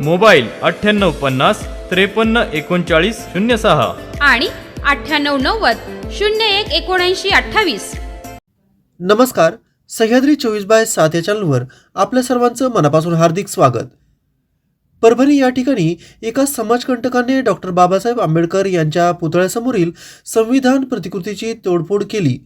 Mobile अठ्ठ्याण्णव पन्नास त्रेपन्न एकोणचाळीस शून्य सहा. आणि अठ्ठ्याण्णव नव्वद शून्य एक एकोणऐंशी अठ्ठावीस. नमस्कार. सह्याद्री चोवीस बाय सात या चॅनलवर आपल्या सर्वांचं मनापासून हार्दिक स्वागत. परभणी या ठिकाणी एका समाजकंटकाने डॉक्टर बाबासाहेब आंबेडकर यांच्या पुतळ्यासमोरील संविधान प्रतिकृतीची तोडफोड केली.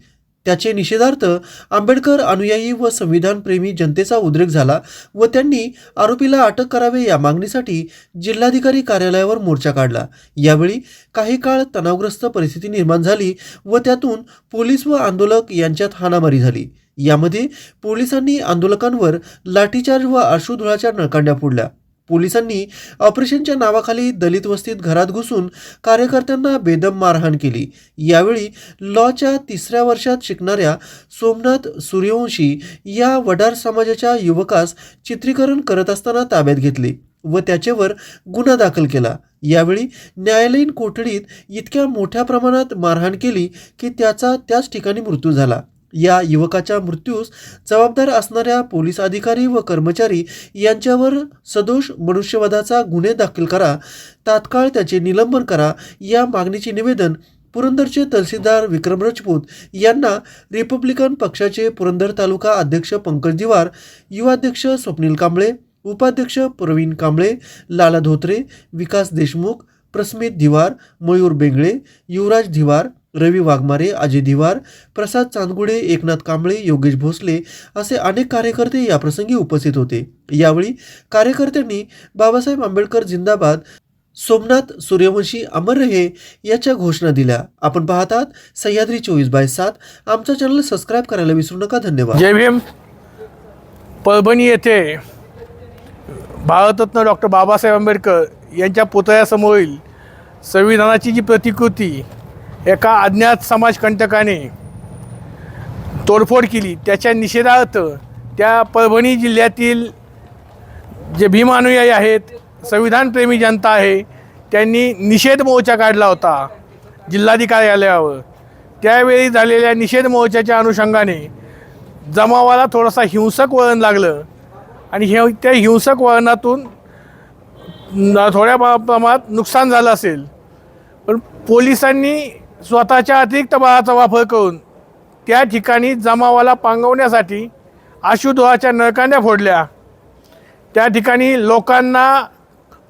त्याचे निषेधार्थ आंबेडकर अनुयायी व संविधानप्रेमी जनतेचा उद्रेक झाला व त्यांनी आरोपीला अटक करावे या मागणीसाठी जिल्हाधिकारी कार्यालयावर मोर्चा काढला. यावेळी काही काळ तणावग्रस्त परिस्थिती निर्माण झाली व त्यातून पोलीस व आंदोलक यांच्यात हाणामारी झाली. यामध्ये पोलिसांनी आंदोलकांवर लाठीचार्ज व अश्रुधुळाच्या नळकांड्या फोडल्या. पोलिसांनी ऑपरेशनच्या नावाखाली दलित वस्तीत घरात घुसून कार्यकर्त्यांना बेदम मारहाण केली. यावेळी लॉच्या तिसऱ्या वर्षात शिकणाऱ्या सोमनाथ सूर्यवंशी या वडार समाजाच्या युवकास चित्रीकरण करत असताना ताब्यात घेतले व त्याच्यावर गुन्हा दाखल केला. यावेळी न्यायालयीन कोठडीत इतक्या मोठ्या प्रमाणात मारहाण केली की त्याचा त्याच ठिकाणी मृत्यू झाला. या युवकाच्या मृत्यूस जबाबदार असणाऱ्या पोलीस अधिकारी व कर्मचारी यांच्यावर सदोष मनुष्यवधाचा गुन्हे दाखल करा तात्काळ त्याचे निलंबन करा या मागणीचे निवेदन पुरंदरचे तहसीलदार विक्रम राजपूत यांना रिपब्लिकन पक्षाचे पुरंदर तालुका अध्यक्ष पंकज दिवार युवाध्यक्ष स्वप्नील कांबळे उपाध्यक्ष प्रवीण कांबळे लाला धोत्रे विकास देशमुख प्रस्मित धिवार मयूर बेंगळे युवराज धिवार रवी वाघमारे अजय दिवार प्रसाद चांदगुडे एकनाथ कांबळे योगेश भोसले असे अनेक कार्यकर्ते याप्रसंगी उपस्थित होते. यावेळी कार्यकर्त्यांनी बाबासाहेब आंबेडकर जिंदाबाद सोमनाथ सूर्यवंशी अमर रहे याच्या घोषणा दिल्या. आपण पाहतात सह्याद्री चोवीस बाय सात. आमचा चॅनल सबस्क्राईब करायला विसरू नका. धन्यवाद. जय भीम. परभणी येथे भारतरत्न डॉक्टर बाबासाहेब आंबेडकर यांच्या पुतळ्यासमोरील संविधानाची जी प्रतिकृती एका अज्ञात समाजकंटकाने तोडफोड केली. त्याच्या निषेधार्थ त्या परभणी जिल्ह्यातील जे भीमानुयायी आहेत संविधानप्रेमी जनता आहे त्यांनी निषेध मोर्चा काढला होता जिल्हाधिकारी आल्यावर त्यावेळी झालेल्या निषेध मोर्चाच्या अनुषंगाने जमावाला थोडासा हिंसक वळण लागलं आणि हे त्या हिंसक वळणातून थोड्या प्र- प्रमाणात नुकसान झालं असेल. पण पोलिसांनी स्वतःच्या अतिरिक्त बळाचा वापर करून त्या ठिकाणी जमावाला पांगवण्यासाठी आशुधुवाच्या नळकांड्या फोडल्या. त्या ठिकाणी लोकांना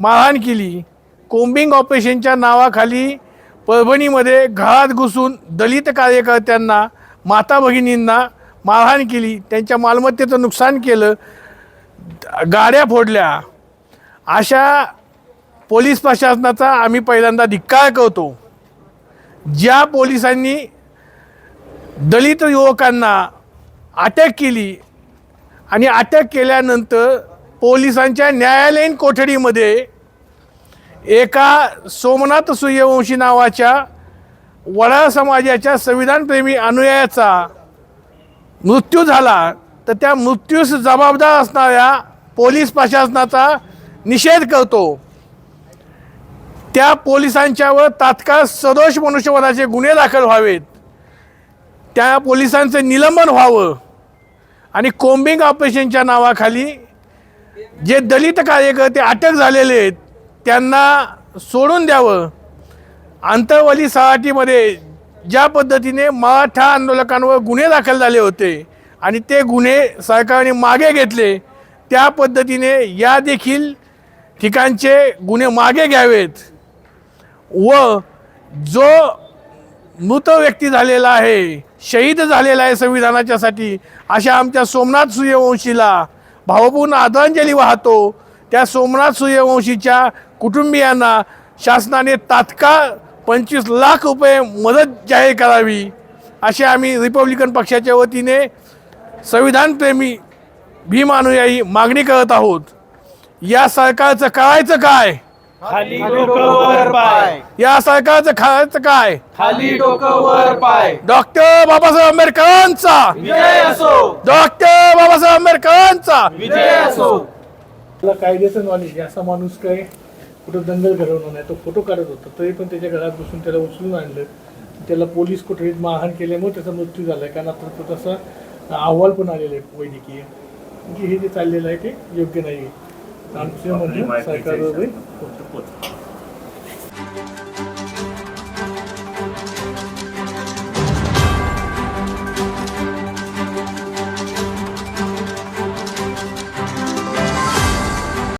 मारहाण केली. कोम्बिंग ऑपरेशनच्या नावाखाली परभणीमध्ये घरात घुसून दलित कार्यकर्त्यांना माता भगिनींना मारहाण केली. त्यांच्या मालमत्तेचं नुकसान केलं. गाड्या फोडल्या. अशा पोलीस प्रशासनाचा आम्ही पहिल्यांदा धिक्कार करतो. ज्या पोलिसांनी दलित युवकांना अटक केली आणि अटक केल्यानंतर पोलिसांच्या न्यायालयीन कोठडीमध्ये एका सोमनाथ सूर्यवंशी नावाच्या वडाळ समाजाच्या संविधानप्रेमी अनुयायाचा मृत्यू झाला तर त्या मृत्यूस जबाबदार असणाऱ्या पोलीस प्रशासनाचा निषेध करतो. त्या पोलिसांच्यावर तात्काळ सदोष मनुष्यवधाचे गुन्हे दाखल व्हावेत. त्या पोलिसांचं निलंबन व्हावं. आणि कोम्बिंग ऑपरेशनच्या नावाखाली जे दलित कार्यकर्ते अटक झालेले आहेत त्यांना सोडून द्यावं. आंतरवली सहाटीमध्ये ज्या पद्धतीने मराठा आंदोलकांवर गुन्हे दाखल झाले होते आणि ते गुन्हे सरकारने मागे घेतले त्या पद्धतीने या देखील ठिकाणचे गुन्हे मागे घ्यावेत. व जो मृत व्यक्ती झालेला आहे शहीद झालेला आहे संविधानाच्यासाठी अशा आमच्या सोमनाथ सूर्यवंशीला भावपूर्ण आदरांजली वाहतो. त्या सोमनाथ सूर्यवंशीच्या कुटुंबियांना शासनाने तात्काळ पंचवीस लाख रुपये मदत जाहीर करावी असे आम्ही रिपब्लिकन पक्षाच्या वतीने संविधानप्रेमी भीम अनुयायी मागणी करत आहोत. या सरकारचं करायचं काय? खाली डोकं वर पाय. या सरकारचं करायचं काय? खाली डोकं वर पाय. डॉक्टर बाबासाहेब आंबेडकरांचा. विजय असो. डॉक्टर बाबासाहेब आंबेडकरांचा. विजय असो. त्याला कायद्याचं नॉलेज असा माणूस काय कुठं दंगल घडवणार नाही. तो फोटो काढत होता. तरी पण त्याच्या घरात बसून त्याला उचलून आणलं. त्याला पोलीस कोठडीत मारहाण केल्यामुळे त्याचा मृत्यू झाला कारण आता तो तसा अहवाल पण आलेला आहे वैद्यकीय. म्हणजे हे जे चाललेलं आहे ते योग्य नाही आहे దాని విషయం సర్కారు